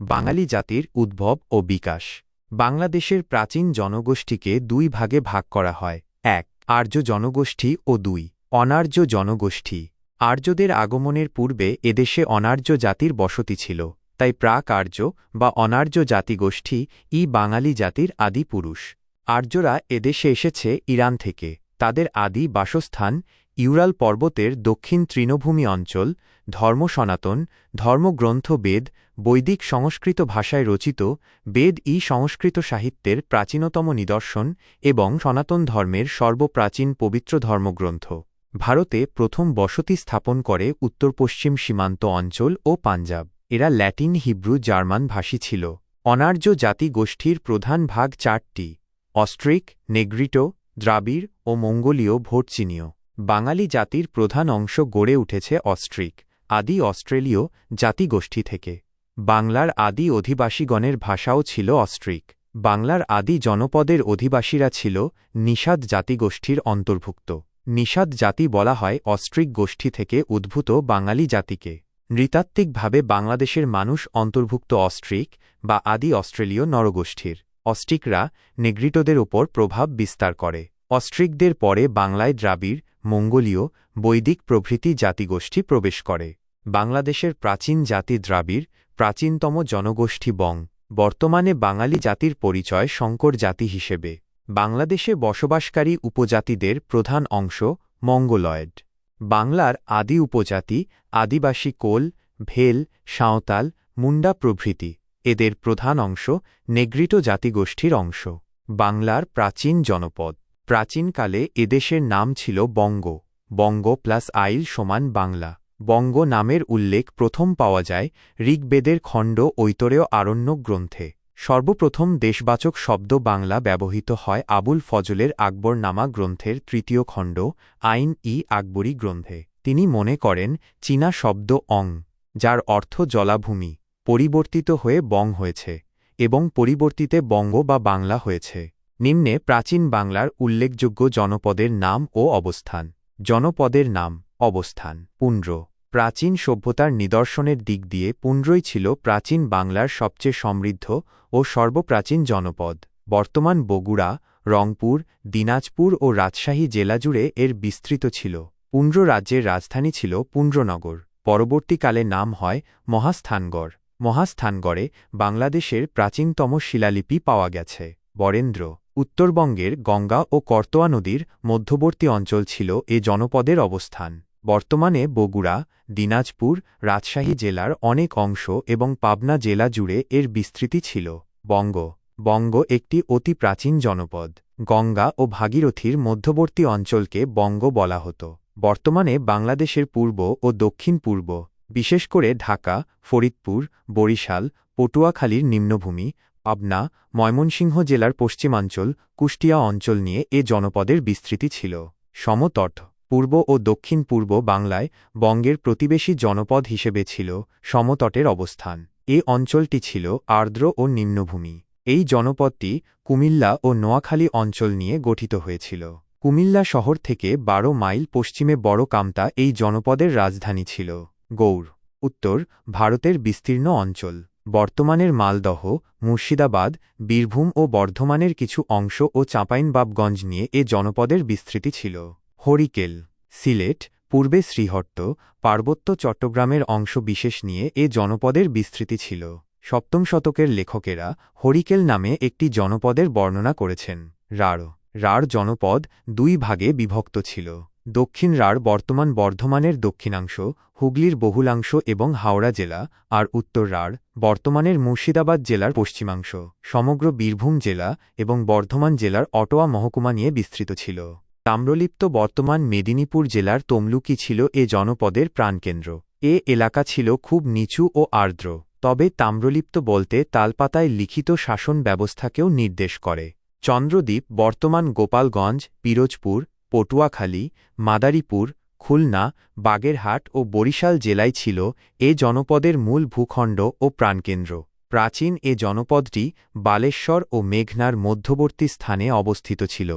বাঙালি জাতির উদ্ভব ও বিকাশ। বাংলাদেশের প্রাচীন জনগোষ্ঠীকে দুই ভাগে ভাগ করা হয়। এক, আর্য জনগোষ্ঠী ও দুই, অনার্য জনগোষ্ঠী। আর্যদের আগমনের পূর্বে এদেশে অনার্য জাতির বসতি ছিল, তাই প্রাক আর্য বা অনার্য জাতিগোষ্ঠী ই বাঙালি জাতির আদি পুরুষ। আর্যরা এদেশে এসেছে ইরান থেকে, তাদের আদি বাসস্থান ইউরাল পর্বতের দক্ষিণ তৃণভূমি অঞ্চল, ধর্ম সনাতন, ধর্মগ্রন্থ বেদ, বৈদিক সংস্কৃত ভাষায় রচিত, বেদ ই সংস্কৃত সাহিত্যের প্রাচীনতম নিদর্শন এবং সনাতন ধর্মের সর্বপ্রাচীন পবিত্র ধর্মগ্রন্থ। ভারতে প্রথম বসতি স্থাপন করে উত্তর পশ্চিম সীমান্ত অঞ্চল ও পাঞ্জাব। এরা ল্যাটিন, হিব্রু, জার্মান ভাষী ছিল। অনার্য জাতি গোষ্ঠীর প্রধান ভাগ চারটি, অস্ট্রিক, নেগ্রিটো, দ্রাবিড় ও মঙ্গোলীয় ভোটচিনীয় বাঙালি জাতির প্রধান অংশ গড়ে উঠেছে অস্ট্রিক, আদি অস্ট্রেলীয় জাতিগোষ্ঠী থেকে। বাংলার আদি অধিবাসীগণের ভাষাও ছিল অস্ট্রিক। বাংলার আদি জনপদের অধিবাসীরা ছিল নিষাদ জাতিগোষ্ঠীর অন্তর্ভুক্ত। নিষাদ জাতি বলা হয় অস্ট্রিক গোষ্ঠী থেকে উদ্ভূত বাঙালি জাতিকে। নৃতাত্ত্বিকভাবে বাংলাদেশের মানুষ অন্তর্ভুক্ত অস্ট্রিক বা আদি অস্ট্রেলীয় নরগোষ্ঠীর। অস্ট্রিকরা নেগ্রিটোদের ওপর প্রভাব বিস্তার করে। অস্ট্রিকদের পরে বাংলায় দ্রাবিড় মঙ্গোলীয় বৈদিক প্রভৃতি জাতিগোষ্ঠী প্রবেশ করে। বাংলাদেশের প্রাচীন জাতি দ্রাবিড়, প্রাচীনতম জনগোষ্ঠী বং। বর্তমানে বাঙালি জাতির পরিচয় শঙ্কর জাতি হিসেবে। বাংলাদেশে বসবাসকারী উপজাতিদের প্রধান অংশ মঙ্গলয়েড। বাংলার আদি উপজাতি আদিবাসী কোল, ভেল, সাঁওতাল, মুন্ডা প্রভৃতি। এদের প্রধান অংশ নেগ্রিটো জাতিগোষ্ঠীর অংশ। বাংলার প্রাচীন জনপদ। প্রাচীনকালে এদেশের নাম ছিল বঙ্গ। বঙ্গ প্লাস আইল সমান বাংলা। বঙ্গ নামের উল্লেখ প্রথম পাওয়া যায় ঋগ্বেদের খণ্ড ঐতরেয় আরণ্যক গ্রন্থে। সর্বপ্রথম দেশবাচক শব্দ বাংলা ব্যবহৃত হয় আবুল ফজলের আকবরনামা গ্রন্থের তৃতীয় খণ্ড, আইন ই আকবরী গ্রন্থে। তিনি মনে করেন, চীনা শব্দ অং, যার অর্থ জলাভূমি, পরিবর্তিত হয়ে বং হয়েছে, এবং পরিবর্তিতে বঙ্গ বা বাংলা হয়েছে। নিম্নে প্রাচীন বাংলার উল্লেখযোগ্য জনপদের নাম ও অবস্থান। জনপদের নাম, অবস্থান, পুন্ড্র। প্রাচীন সভ্যতার নিদর্শনের দিক দিয়ে পুণ্ড্রই ছিল প্রাচীন বাংলার সবচেয়ে সমৃদ্ধ ও সর্বপ্রাচীন জনপদ। বর্তমান বগুড়া, রংপুর, দিনাজপুর ও রাজশাহী জেলা জুড়ে এর বিস্তৃত ছিল। পুণ্ড্র রাজ্যের রাজধানী ছিল পুণ্ড্রনগর পরবর্তীকালে নাম হয় মহাস্থানগড়। মহাস্থানগড়ে বাংলাদেশের প্রাচীনতম শিলালিপি পাওয়া গেছে। বরেন্দ্র উত্তরবঙ্গের গঙ্গা ও কর্তোয়া নদীর মধ্যবর্তী অঞ্চল ছিল এ জনপদের অবস্থান। বর্তমানে বগুড়া, দিনাজপুর, রাজশাহী জেলার অনেক অংশ এবং পাবনা জেলা জুড়ে এর বিস্তৃতি ছিল। বঙ্গ। বঙ্গ একটি অতি প্রাচীন জনপদ। গঙ্গা ও ভাগীরথীর মধ্যবর্তী অঞ্চলকে বঙ্গ বলা হতো। বর্তমানে বাংলাদেশের পূর্ব ও দক্ষিণ পূর্ব, বিশেষ করে ঢাকা, ফরিদপুর, বরিশাল, পটুয়াখালীর নিম্নভূমি পাবনা ময়মনসিংহ জেলার পশ্চিমাঞ্চল, কুষ্টিয়া অঞ্চল নিয়ে এ জনপদের বিস্তৃতি ছিল। সমতট, পূর্ব ও দক্ষিণ পূর্ব বাংলায় বঙ্গের প্রতিবেশী জনপদ হিসেবে ছিল সমতটের অবস্থান। এ অঞ্চলটি ছিল আর্দ্র ও নিম্নভূমি। এই জনপদটি কুমিল্লা ও নোয়াখালী অঞ্চল নিয়ে গঠিত হয়েছিল। কুমিল্লা শহর থেকে বারো মাইল পশ্চিমে বড় কামতা এই জনপদের রাজধানী ছিল। গৌর উত্তর, ভারতের বিস্তীর্ণ অঞ্চল। বর্তমানের মালদহ, মুর্শিদাবাদ, বীরভূম ও বর্ধমানের কিছু অংশ ও চাঁপাইনবাবগঞ্জ নিয়ে এ জনপদের বিস্তৃতি ছিল। হরিকেল, সিলেট, পূর্বে শ্রীহট্ট, পার্বত্য চট্টগ্রামের অংশ বিশেষ নিয়ে এ জনপদের বিস্তৃতি ছিল। সপ্তম শতকের লেখকেরা হরিকেল নামে একটি জনপদের বর্ণনা করেছেন। রাঢ় রাঢ় জনপদ দুই ভাগে বিভক্ত ছিল। দক্ষিণ রাঢ় বর্তমান বর্ধমানের দক্ষিণাংশ, হুগলির বহুলাংশ এবং হাওড়া জেলা, আর উত্তর রাঢ় বর্তমানের মুর্শিদাবাদ জেলার পশ্চিমাংশ। সমগ্র বীরভূম জেলা এবং বর্ধমান জেলার অটোয়া মহকুমা নিয়ে বিস্তৃত ছিল। তাম্রলিপ্ত বর্তমান মেদিনীপুর জেলার তমলুকি ছিল এ জনপদের প্রাণকেন্দ্র। এ এলাকা ছিল খুব নিচু ও আর্দ্র। তবে তাম্রলিপ্ত বলতে তালপাতায় লিখিত শাসন ব্যবস্থাকেও নির্দেশ করে। চন্দ্রদ্বীপ, বর্তমান গোপালগঞ্জ, পিরোজপুর পটুয়াখালী, মাদারীপুর, খুলনা, বাগেরহাট ও বরিশাল জেলায় ছিল এ জনপদের মূল ভূখণ্ড ও প্রাণকেন্দ্র। প্রাচীন এ জনপদটি বালেশ্বর ও মেঘনার মধ্যবর্তী স্থানে অবস্থিত ছিল।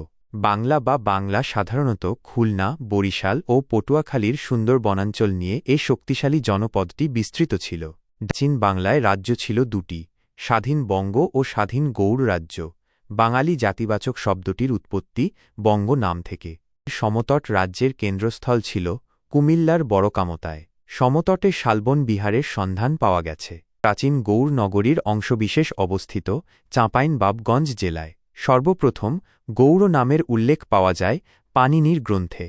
বাংলা বা বাংলা সাধারণত খুলনা, বরিশাল ও পটুয়াখালীর সুন্দর বনাঞ্চল নিয়ে এ শক্তিশালী জনপদটি বিস্তৃত ছিল। চীন বাংলায় রাজ্য ছিল দুটি, স্বাধীন বঙ্গ ও স্বাধীন গৌড় রাজ্য। বাঙালি জাতিবাচক শব্দটির উৎপত্তি বঙ্গ নাম থেকে। সমতট রাজ্যের কেন্দ্রস্থল ছিল কুমিল্লার বড়কামতায়। সমতটে শালবন বিহারের সন্ধান পাওয়া গেছে। প্রাচীন গৌড় নগরীর অংশবিশেষ অবস্থিত চাঁপাইনবাবগঞ্জ জেলায়। সর্বপ্রথম গৌড় নামের উল্লেখ পাওয়া যায় পানিনির গ্রন্থে।